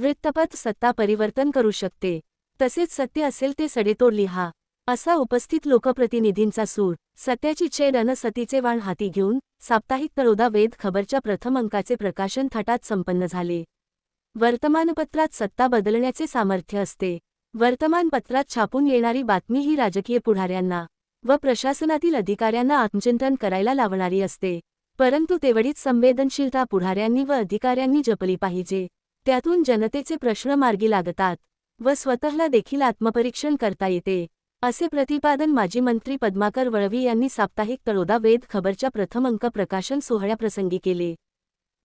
वृत्तपत सत्ता परिवर्तन करू शकते. तसेच सत्य असेल ते सडेतोड लिहा. असा उपस्थित लोकप्रतिनिधींचा सूर. सत्याची छेड अन सतीचे वाण हाती घेऊन साप्ताहिक तळोदा वेद खबरच्या प्रथम अंकाचे प्रकाशन थाटात संपन्न झाले. वर्तमानपत्रात सत्ता बदलण्याचे सामर्थ्य असते. वर्तमानपत्रात छापून येणारी बातमी ही राजकीय पुढाऱ्यांना व प्रशासनातील अधिकाऱ्यांना आत्मचिंतन करायला लावणारी असते. परंतु तेवढीच संवेदनशीलता पुढाऱ्यांनी व अधिकाऱ्यांनी जपली पाहिजे. त्यातून जनतेचे प्रश्न मार्गी लागतात व स्वतःला देखील आत्मपरीक्षण करता येते असे प्रतिपादन माजी मंत्री पद्माकर वळवी यांनी साप्ताहिक तळोदा वेद खबरच्या प्रथम अंक प्रकाशन सोहळ्याप्रसंगी केले.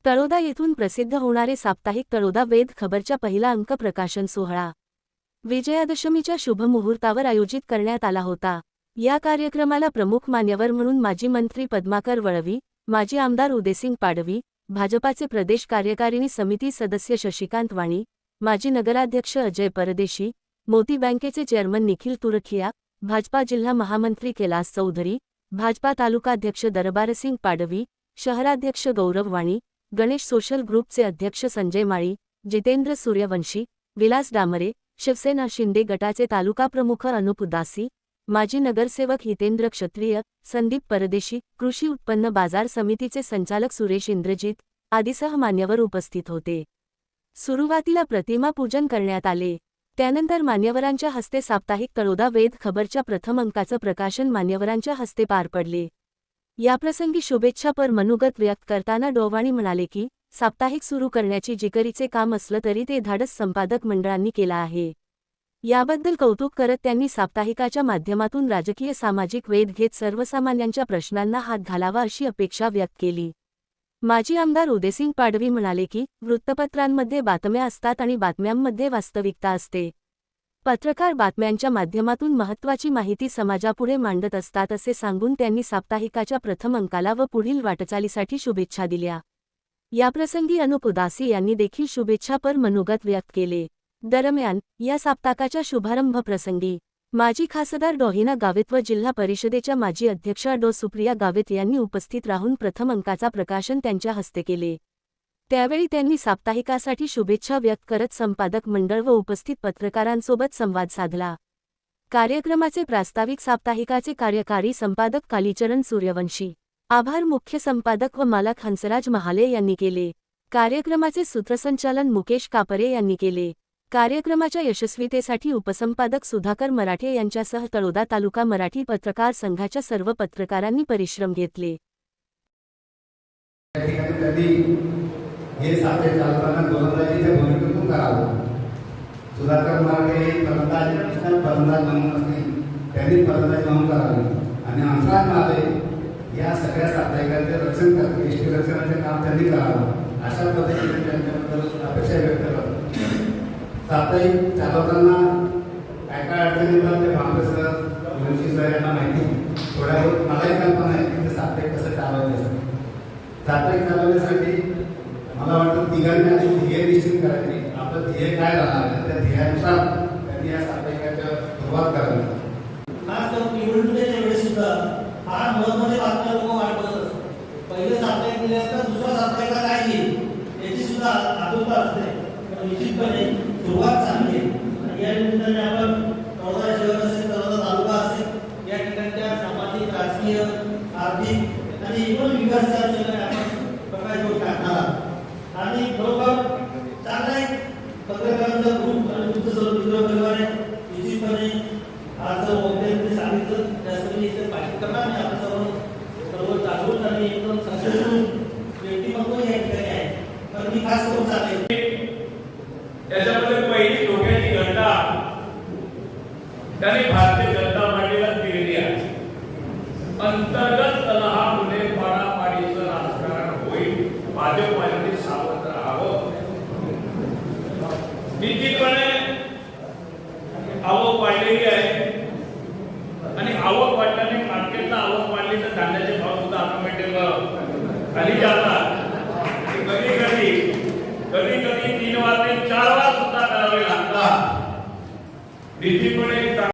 तळोदा येथून प्रसिद्ध होणारे साप्ताहिक तळोदा वेद खबरच्या पहिला अंक प्रकाशन सोहळा. विजयादशमीच्या शुभमुहूर्तावर आयोजित करण्यात आला होता. या कार्यक्रमाला प्रमुख मान्यवर म्हणून माजी मंत्री पद्माकर वळवी माजी आमदार उदेसिंग पाडवी भाजपाचे प्रदेश कार्यकारिणी समिती सदस्य शशिकांत वाणी माजी नगराध्यक्ष अजय परदेशी मोती बँकेचे चेअरमन निखिल तुरखिया भाजपा जिल्हा महामंत्री कैलास चौधरी भाजपा तालुकाध्यक्ष दरबारसिंग पाडवी शहराध्यक्ष गौरव वाणी गणेश सोशल ग्रुपचे अध्यक्ष संजय माळी जितेंद्र सूर्यवंशी विलास डामरे शिवसेना शिंदे गटाचे तालुकाप्रमुख अनुप उदासी माजी नगरसेवक हितेंद्र क्षत्रिय संदीप परदेशी कृषी उत्पन्न बाजार समितीचे संचालक सुरेश इंद्रजित आदीसह मान्यवर उपस्थित होते. सुरुवातीला प्रतिमा पूजन करण्यात आले. त्यानंतर मान्यवरांच्या हस्ते साप्ताहिक तळोदा वेद खबरच्या प्रथम अंकाचं प्रकाशन मान्यवरांच्या हस्ते पार पडले. याप्रसंगी शुभेच्छापर मनोगत व्यक्त करताना डोवाणी म्हणाले की साप्ताहिक सुरू करण्याची जिकरीचे काम असलं तरी ते धाडस संपादक मंडळांनी केला आहे. याबद्दल कौतुक करत त्यांनी साप्ताहिकाच्या माध्यमातून राजकीय सामाजिक वेध घेत सर्वसामान्यांच्या प्रश्नांना हात घालावा अशी अपेक्षा व्यक्त केली. माजी आमदार उदयसिंग पाडवी म्हणाले की वृत्तपत्रांमध्ये बातम्या असतात आणि बातम्यांमध्ये वास्तविकता असते. पत्रकार बातम्यांच्या माध्यमातून महत्त्वाची माहिती समाजापुढे मांडत असतात असे सांगून त्यांनी साप्ताहिकाच्या प्रथम अंकाला व पुढील वाटचालीसाठी शुभेच्छा दिल्या. याप्रसंगी अनुप उदासी यांनी देखील शुभेच्छापर मनोगत व्यक्त केले. दरम्यान या साप्ताकाच्या शुभारंभ प्रसंगी माजी खासदार डोहिना गावित व जिल्हा परिषदेच्या माजी अध्यक्षा डो सुप्रिया गावित यांनी उपस्थित राहून प्रथम अंकाचा प्रकाशन त्यांच्या हस्ते केले. त्यावेळी त्यांनी साप्ताहिकासाठी शुभेच्छा व्यक्त करत संपादक मंडळ व उपस्थित पत्रकारांसोबत संवाद साधला. कार्यक्रमाचे प्रास्ताविक साप्ताहिकाचे कार्यकारी संपादक कालीचरण सूर्यवंशी आभार मुख्य संपादक व मालक हंसराज महाले यांनी केले. कार्यक्रमाचे सूत्रसंचालन मुकेश कापरे यांनी केले. कार्यक्रमाच्या यशस्वीतेसाठी उपसंपादक सुधाकर मराठे यांच्यासह तळोदा तालुका मराठी पत्रकार संघाच्या सर्व पत्रकारांनी परिश्रम घेतले. सुधाकर मराठे त्यांनी आणि हंसराज महाले या सगळ्या साप्ताहिकांचे रक्षण करते इष्टी रक्षणाचे काम त्यांनी करावं. अशा पद्धतीने त्यांच्याबद्दल अपेक्षा व्यक्त करतो साप्ताहिक चालवताना काय काय अडचणी येतात ते भांबे सर मुंशी सर यांना माहिती. थोड्या मलाही कल्पना आहे की ते साप्ताहिक कसं चालवायचं. साप्ताहिक चालवण्यासाठी मला वाटतं तिघांनी आधी ध्येय निश्चित करायची. आपलं ध्येय काय राहणार? त्या ध्येयानुसार त्यांनी या साप्ताहिकाच्या सुरुवात करावी. खास करून निवडणुकीच्या वेळेस सुद्धा. फार महत्त्वाच्या बातम्या लोक वाट बघत असतात. पहिलं साप्ताहिक दिल्यानंतर दुसरा साप्ताहिका काय येईल? याची सुद्धा आतुरता असते. निश्चितपणे सुरुवात चांगली आहे. या निमित्ताने आपण तळोदा शहर असेल तळोदा तालुका असेल या ठिकाणच्या सामाजिक राजकीय आर्थिक आणि एकूण विकासाच्या अनुषंगाने आपण प्रकाश टाकणार आहात. आणि खरोखर चांगला एक पत्रकारांचा ग्रुप आणि तुमचं सर्व मित्र परिवार आहे. निश्चितपणे आज जर वक्त्यांनी सांगितलं त्यासाठी इथे पाठी करणार आणि आपण सर्व सर्व जागृत आणि एकदम संशोधन व्यक्तिमत्व या ठिकाणी आहे. तर मी खास करून सांगेन त्याच्यामध्ये पहिली डोक्याची घटना त्यांनी भारतीय जनता पार्टीला दिलेली आहे. अंतर्गत कलहा मुले पाडापाडीचं राजकारण होईल. भाजपवाल्यांनी सावध राहावं. निश्चितपणे आवक वाढलेली आहे. आणि आवक वाढल्याने मार्केटला आवक वाढली तर धान्याचे भाव सुद्धा ऑटोमॅटिक खाली जातात. कधी कधी कधी कधी तीन वाजते चार टिप्पणी